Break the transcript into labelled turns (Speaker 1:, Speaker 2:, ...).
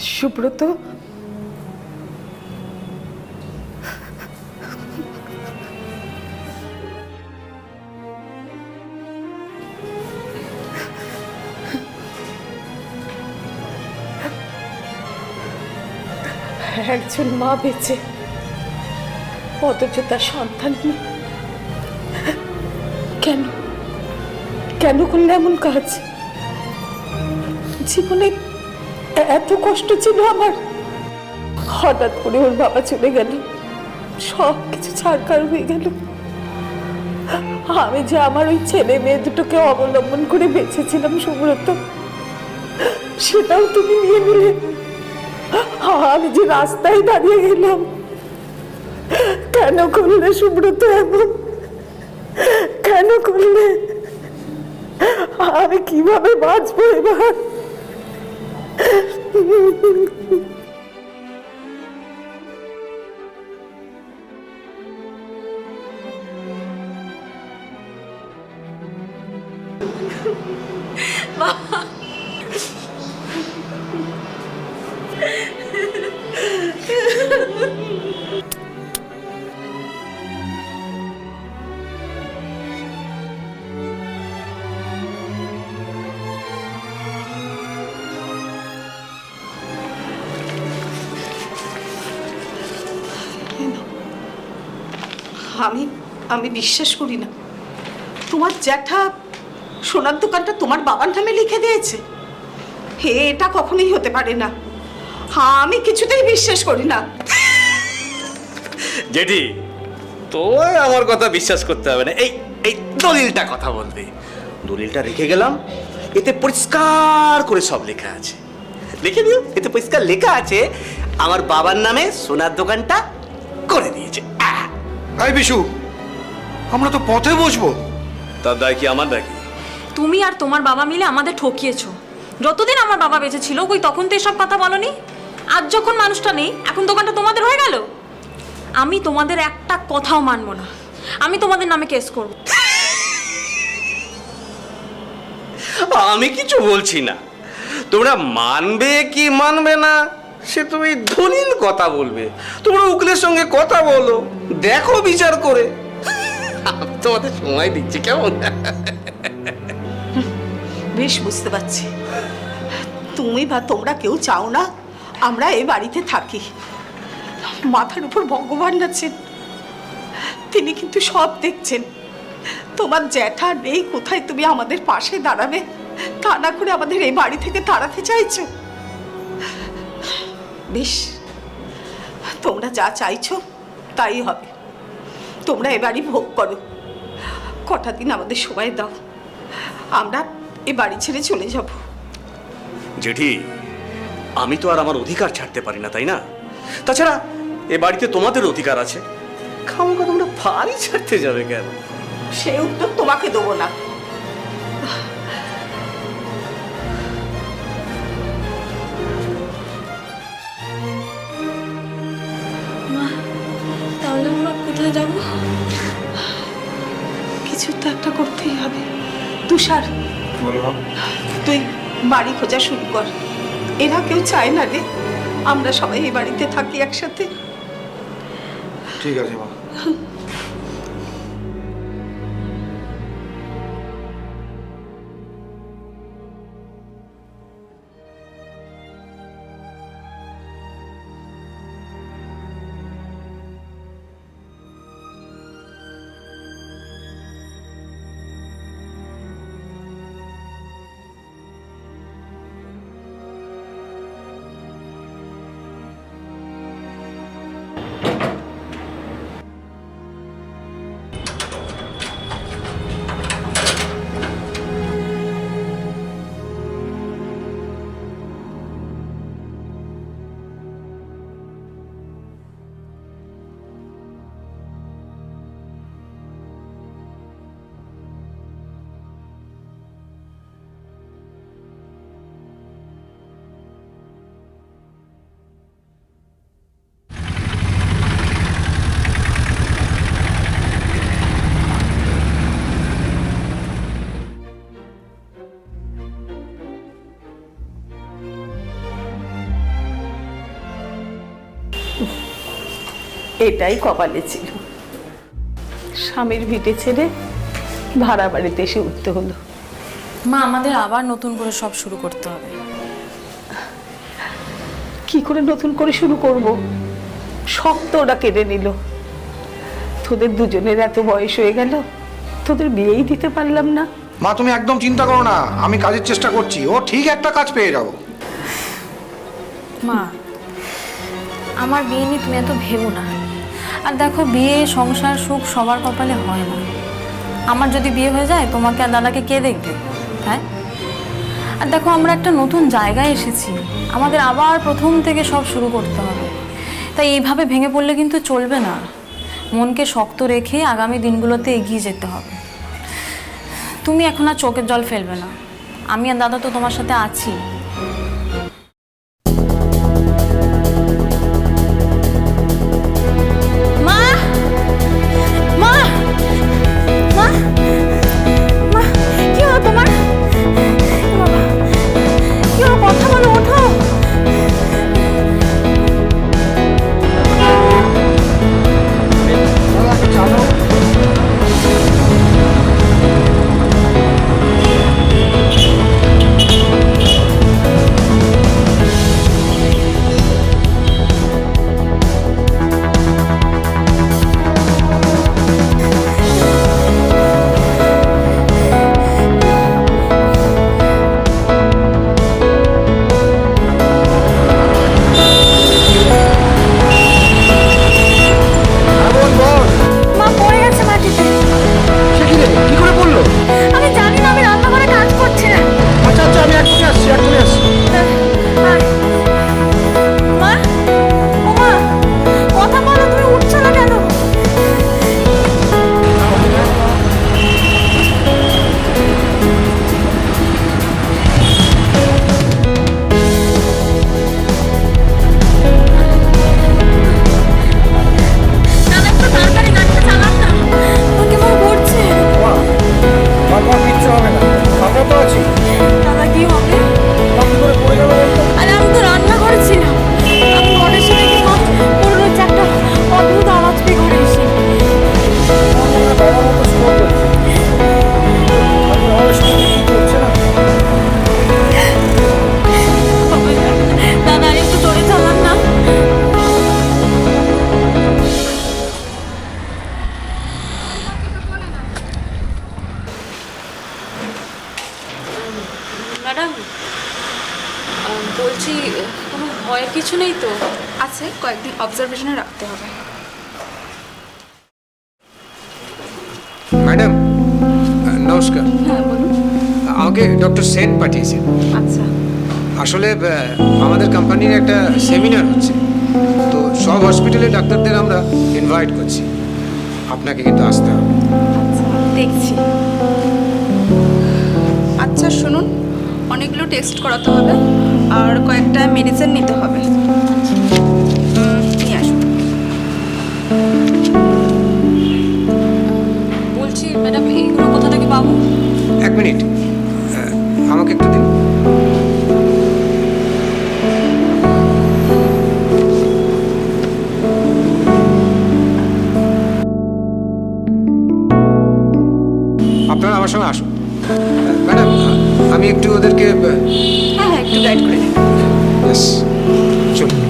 Speaker 1: সুব্রত? একজন মা বেঁচে অথচ তার সন্তান কেন? কেন করলে এমন কাজ? জীবনে এত কষ্ট ছিল আমার। হঠাৎ করে ওর বাবা চলে গেল। সব কিছু ছাড়কার হয়ে গেল। আমি যে আমার ওই ছেলে মেয়ে দুটোকে অবলম্বন করে বেঁচেছিলাম, সুব্রত, সেটাও তুমি নিয়ে নিলে। আমি যে রাস্তায় দাঁড়িয়ে গেলাম, কেন করলে সুব্রত এমন? কেন করলে? আমি কীভাবে বাঁচবো এবার? 妈。
Speaker 2: আমি আমি বিশ্বাস করি না। তোমার জ্যাঠা সোনার দোকানটা তোমার বাবার নামে লিখে দিয়েছে। হে, এটা কখনোই হতে পারে না। আমি কিছুতেই বিশ্বাস করি না।
Speaker 3: জেঠি, তোর আমার কথা বিশ্বাস করতে হবে না। এই এই দলিলটা কথা বলতে দলিলটা রেখে গেলাম। এতে পরিষ্কার করে সব লেখা আছে। লিখে দিও, এতে পরিষ্কার লেখা আছে, আমার বাবার নামে সোনার দোকানটা করে দিয়েছে। আহ!
Speaker 4: আই বিশু আমরা তো পথে বসবো।
Speaker 3: তার দায় কি আমার দায় কি?
Speaker 5: তুমি আর তোমার বাবা মিলে আমাদের ঠকিয়েছো। যতদিন আমার বাবা বেঁচে ছিল কই তখন তো এসব কথা বলনি? আজ যখন মানুষটা নেই এখন দোকানটা তোমাদের হয়ে গেল? আমি তোমাদের একটা কথাও মানবো না। আমি তোমাদের নামে কেস করব।
Speaker 3: আমি কিছু বলছি না। তোমরা মানবে কি মানবে না? সে তুমি দলিল কথা বলবে। তোমরা উকিলের সঙ্গে কথা বলো, দেখো বিচার করে। তোমাদের সময় দিচ্ছি, কেমন?
Speaker 2: বেশ, বুঝতে পারছি। তুমি বা তোমরা কেউ চাও না, আমরা এই বাড়িতে থাকি। মাথার উপর ভগবান আছেন। তিনি কিন্তু সব দেখছেন। তোমার জ্যাঠা নেই, কোথায় তুমি আমাদের পাশে দাঁড়াবে? তা না করে আমাদের এই বাড়ি থেকে তাড়াতে চাইছো? বেশ। তোমরা যা চাইছো তাই হবে। তোমরা এ বাড়ি ভোগ করো। কটা দিন আমাদের সময় দাও। আমরা এ বাড়ি ছেড়ে চলে যাব।
Speaker 3: জেঠি আমি তো আর আমার অধিকার ছাড়তে পারি না তাই না? তাছাড়া এ বাড়িতে তোমাদের অধিকার আছে। খামোকা তোমরা বাড়ি ছাড়তে যাবে কেন?
Speaker 2: সেই উত্তর তোমাকে দেবো না।
Speaker 5: কোথায় যাব
Speaker 2: কিছু তো একটা করতেই হবে। তুষার তুই বাড়ি খোঁজা শুরু কর। এরা কেউ চায় না রে। আমরা সবাই এই বাড়িতে থাকি একসাথে।
Speaker 4: ঠিক আছে মা।
Speaker 1: এটাই কপালে ছিল। স্বামীর ভিটে ছেড়ে ভাড়া বাড়িতে এসে উঠতে হলো।
Speaker 5: মা আমাদের আবার নতুন করে সব শুরু করতে হবে।
Speaker 1: কি করে নতুন করে শুরু করব? সব তো ওরা কেড়ে নিল। তোদের দুজনের এত বয়স হয়ে গেল তোদের বিয়েই দিতে পারলাম না।
Speaker 4: মা তুমি একদম চিন্তা করো না আমি কাজের চেষ্টা করছি। ও ঠিক একটা কাজ পেয়ে যাব
Speaker 5: মা আমার বিয়ে নিয়ে তুমি এত ভেবো না। আর দেখো, বিয়ে, সংসার, সুখ সবার কপালে হয় না। আমার যদি বিয়ে হয়ে যায়, তোমাকে আর দাদাকে কে দেখবে? হ্যাঁ? আর দেখো, আমরা একটা নতুন জায়গায় এসেছি। আমাদের আবার প্রথম থেকে সব শুরু করতে হবে। তাই এইভাবে ভেঙে পড়লে কিন্তু চলবে না। মনকে শক্ত রেখে আগামী দিনগুলোতে এগিয়ে যেতে হবে। তুমি এখন আর চোখের জল ফেলবে না। আমি আর দাদা তো তোমার সাথে আছি।
Speaker 4: আছে
Speaker 6: কয়েকদিন অবজারভেশনে রাখতে হবে।
Speaker 7: ম্যাডাম নমস্কার।
Speaker 6: হ্যাঁ বলুন।
Speaker 7: আমাকে ডক্টর সেন পাঠিয়েছেন
Speaker 6: আচ্ছা।
Speaker 7: আসলে আমাদের কোম্পানির একটা সেমিনার হচ্ছে। তো সব হসপিটালে ডাক্তারদের আমরা ইনভাইট করছি। আপনাকে কিন্তু আসতে হবে।
Speaker 6: আচ্ছা দেখছি। আচ্ছা শুনুন অনেকগুলো টেস্ট করাতে হবে আর কয়েকটা মেডিসিন নিতে হবে।
Speaker 7: এক মিনিট। আমাকে একটু দিন। আপনারা আমার সঙ্গে আসুন। ম্যাডাম আমি একটু ওদেরকে
Speaker 6: হ্যাঁ হ্যাঁ একটু গাইড করে
Speaker 7: ব্যাস চলুন।